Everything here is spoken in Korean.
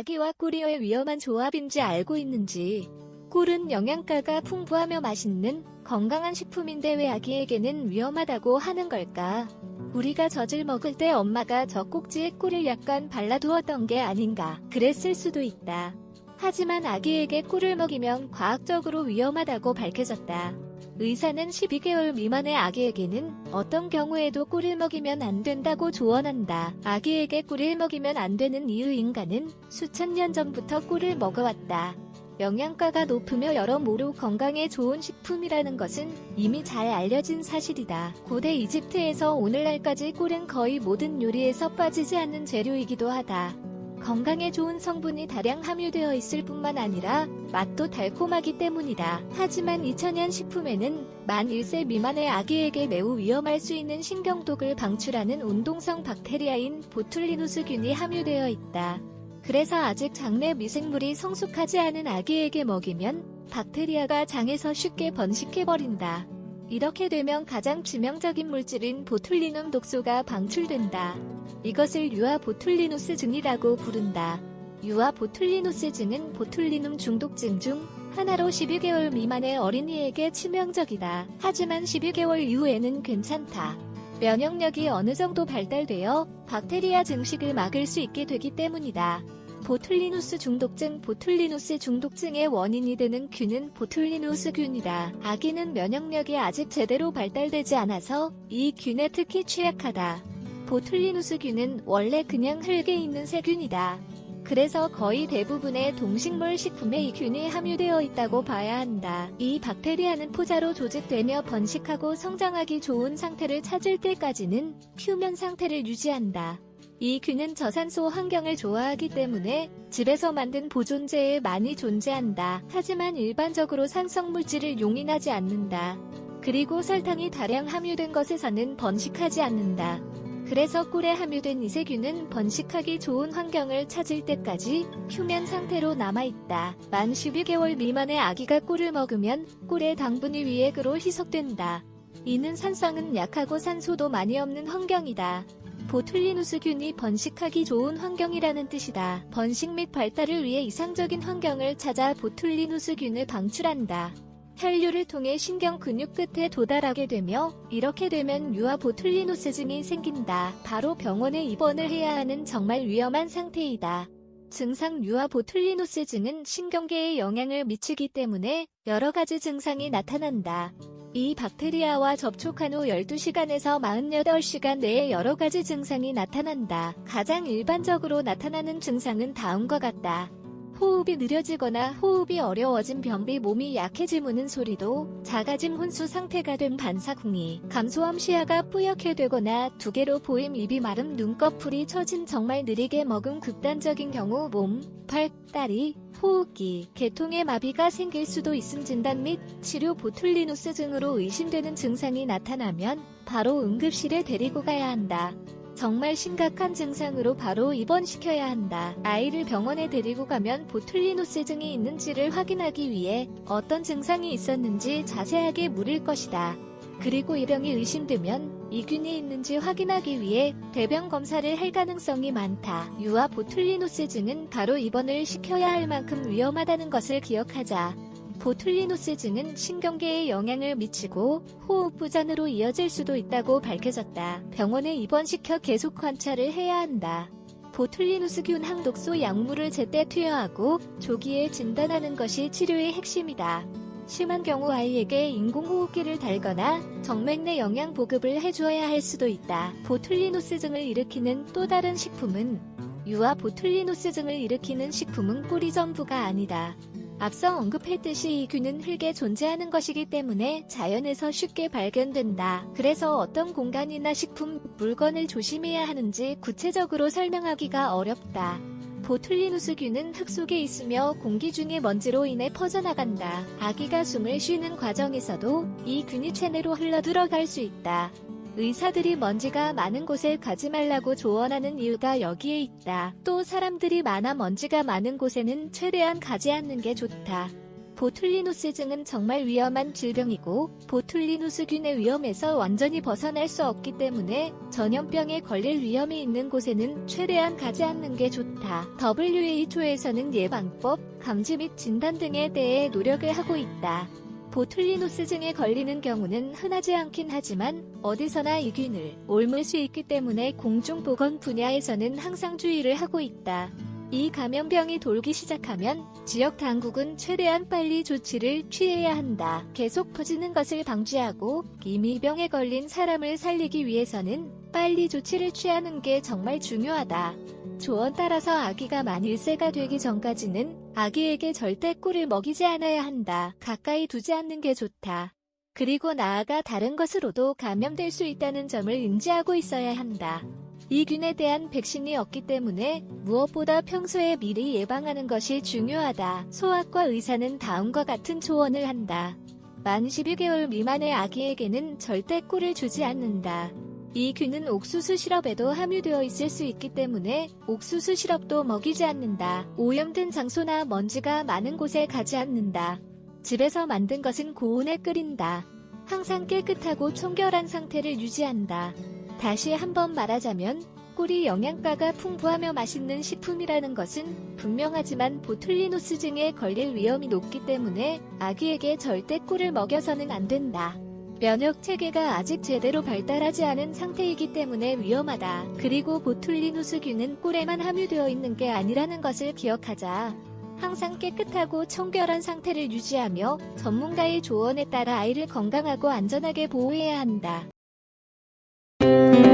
아기와 왜 위험한 조합인지 알고 있는지. 꿀은 영양가가 풍부하며 맛있는 건강한 식품인데 왜 아기에게는 위험하다고 하는 걸까? 우리가 젖을 먹을 때 엄마가 젖꼭지에 꿀을 약간 발라두었던 게 아닌가. 그랬을 수도 있다. 하지만 아기에게 꿀을 먹이면 과학적으로 위험하다고 밝혀졌다. 의사는 12개월 미만의 아기에게는 어떤 경우에도 꿀을 먹이면 안 된다고 조언한다. 아기에게 꿀을 먹이면 안 되는 이유 인간은 수천 년 전부터 꿀을 먹어왔다. 영양가가 높으며 여러모로 건강에 좋은 식품이라는 것은 이미 잘 알려진 사실이다. 고대 이집트에서 오늘날까지 꿀은 거의 모든 요리에서 빠지지 않는 재료이기도 하다. 건강에 좋은 성분이 다량 함유되어 있을 뿐만 아니라 맛도 달콤하기 때문이다. 하지만 2000년 식품에는 만 1세 미만의 아기에게 매우 위험할 수 있는 신경독을 방출하는 운동성 박테리아인 보툴리누스균이 함유되어 있다. 그래서 아직 장내 미생물이 성숙하지 않은 아기에게 먹이면 박테리아가 장에서 쉽게 번식해버린다. 이렇게 되면 가장致命적인 물질인 보툴리눔 독소가 방출된다. 이것을 유아 보툴리누스 증이라고 부른다. 유아 보툴리누스 증은 보툴리눔 중독증 중 하나로 12개월 미만의 어린이에게 치명적이다. 하지만 12개월 이후에는 괜찮다. 면역력이 어느 정도 발달되어 박테리아 증식을 막을 수 있게 되기 때문이다. 보툴리누스 중독증 보툴리누스 중독증의 원인이 되는 균은 보툴리누스균이다. 아기는 면역력이 아직 제대로 발달되지 않아서 이 균에 특히 취약하다. 보툴리누스균은 원래 그냥 흙에 있는 세균이다. 그래서 거의 대부분의 동식물 식품에 이 균이 함유되어 있다고 봐야 한다. 이 박테리아는 포자로 조직되며 번식하고 성장하기 좋은 상태를 찾을 때까지는 표면 상태를 유지한다. 이 균은 저산소 환경을 좋아하기 때문에 집에서 만든 보존제에 많이 존재한다. 하지만 일반적으로 산성 물질을 용인하지 않는다. 그리고 설탕이 다량 함유된 것에서는 번식하지 않는다. 그래서 꿀에 함유된 이세균은 번식하기 좋은 환경을 찾을 때까지 표면 상태로 남아있다. 만 12개월 미만의 아기가 꿀을 먹으면 꿀의 당분이 위액으로 희석된다. 이는 산성은 약하고 산소도 많이 없는 환경이다. 보툴리누스균이 번식하기 좋은 환경이라는 뜻이다. 번식 및 발달을 위해 이상적인 환경을 찾아 보툴리누스균을 방출한다. 혈류를 통해 신경 근육 끝에 도달하게 되며 이렇게 되면 유아 보툴리누스증이 생긴다. 바로 병원에 입원을 해야 하는 정말 위험한 상태이다. 증상 유아 보툴리누스증은 신경계에 영향을 미치기 때문에 여러 가지 증상이 나타난다. 이 박테리아와 접촉한 후 12시간에서 48시간 내에 여러 가지 증상이 나타난다. 가장 일반적으로 나타나는 증상은 다음과 같다. 호흡이 느려지거나 호흡이 어려워진 변비 몸이 약해짐 우는 소리도 작아짐 혼수 상태가 된 반사궁이 감소함 시야가 뿌옇게 되거나 두 개로 보임 입이 마름 눈꺼풀이 처진 정말 느리게 먹은 극단적인 경우 몸, 팔, 다리, 호흡기, 계통의 마비가 생길 수도 있음 진단 및 치료 보툴리누스 증으로 의심되는 증상이 나타나면 바로 응급실에 데리고 가야 한다. 정말 심각한 증상으로 바로 입원시켜야 한다. 아이를 병원에 데리고 가면 보툴리누스증이 있는지를 확인하기 위해 어떤 증상이 있었는지 자세하게 물을 것이다. 그리고 이 병이 의심되면 이균이 있는지 확인하기 위해 대변 검사를 할 가능성이 많다. 유아 보툴리누스증은 바로 입원을 시켜야 할 만큼 위험하다는 것을 기억하자. 보툴리누스증은 신경계에 영향을 미치고 호흡 부전으로 이어질 수도 있다고 밝혀졌다. 병원에 입원시켜 계속 관찰을 해야 한다. 보툴리누스균 항독소 약물을 제때 투여하고 조기에 진단하는 것이 치료의 핵심이다. 심한 경우 아이에게 인공호흡기를 달거나 정맥 내 영양 보급을 해주어야 할 수도 있다. 보툴리누스증을 일으키는 또 다른 식품은 유아 보툴리누스증을 일으키는 식품은 꿀이 전부가 아니다. 앞서 언급했듯이 이 균은 흙에 존재하는 것이기 때문에 자연에서 쉽게 발견된다. 그래서 어떤 공간이나 식품, 물건을 조심해야 하는지 구체적으로 설명하기가 어렵다. 보툴리누스균은 흙 속에 있으며 공기 중의 먼지로 인해 퍼져나간다. 아기가 숨을 쉬는 과정에서도 이 균이 체내로 흘러 들어갈 수 있다. 의사들이 먼지가 많은 곳에 가지 말라고 조언하는 이유가 여기에 있다. 또 사람들이 많아 먼지가 많은 곳에는 최대한 가지 않는 게 좋다. 보툴리누스증은 정말 위험한 질병이고 보툴리누스균의 위험에서 완전히 벗어날 수 없기 때문에 전염병에 걸릴 위험이 있는 곳에는 최대한 가지 않는 게 좋다. WHO에서는 예방법, 감지 및 진단 등에 대해 노력을 하고 있다. 보툴리누스증에 걸리는 경우는 흔하지 않긴 하지만 어디서나 이 균을 옮을 수 있기 때문에 공중보건 분야에서는 항상 주의를 하고 있다. 이 감염병이 돌기 시작하면 지역 당국은 최대한 빨리 조치를 취해야 한다. 계속 퍼지는 것을 방지하고 이미 병에 걸린 사람을 살리기 위해서는 빨리 조치를 취하는 게 정말 중요하다. 조언 따라서 아기가 만 1세가 되기 전까지는 아기에게 절대 꿀을 먹이지 않아야 한다. 가까이 두지 않는 게 좋다. 그리고 나아가 다른 것으로도 감염될 수 있다는 점을 인지하고 있어야 한다. 이 균에 대한 백신이 없기 때문에 무엇보다 평소에 미리 예방하는 것이 중요하다. 소아과 의사는 다음과 같은 조언을 한다. 만 12개월 미만의 아기에게는 절대 꿀을 주지 않는다. 이 균은 옥수수 시럽에도 함유되어 있을 수 있기 때문에 옥수수 시럽도 먹이지 않는다. 오염된 장소나 먼지가 많은 곳에 가지 않는다. 집에서 만든 것은 고온에 끓인다. 항상 깨끗하고 청결한 상태를 유지한다. 다시 한번 말하자면 꿀이 영양가가 풍부하며 맛있는 식품이라는 것은 분명하지만 보툴리누스증에 걸릴 위험이 높기 때문에 아기에게 절대 꿀을 먹여서는 안 된다. 면역 체계가 아직 제대로 발달하지 않은 상태이기 때문에 위험하다. 그리고 보툴리누스균은 꿀에만 함유되어 있는 게 아니라는 것을 기억하자. 항상 깨끗하고 청결한 상태를 유지하며 전문가의 조언에 따라 아이를 건강하고 안전하게 보호해야 한다. Thank you.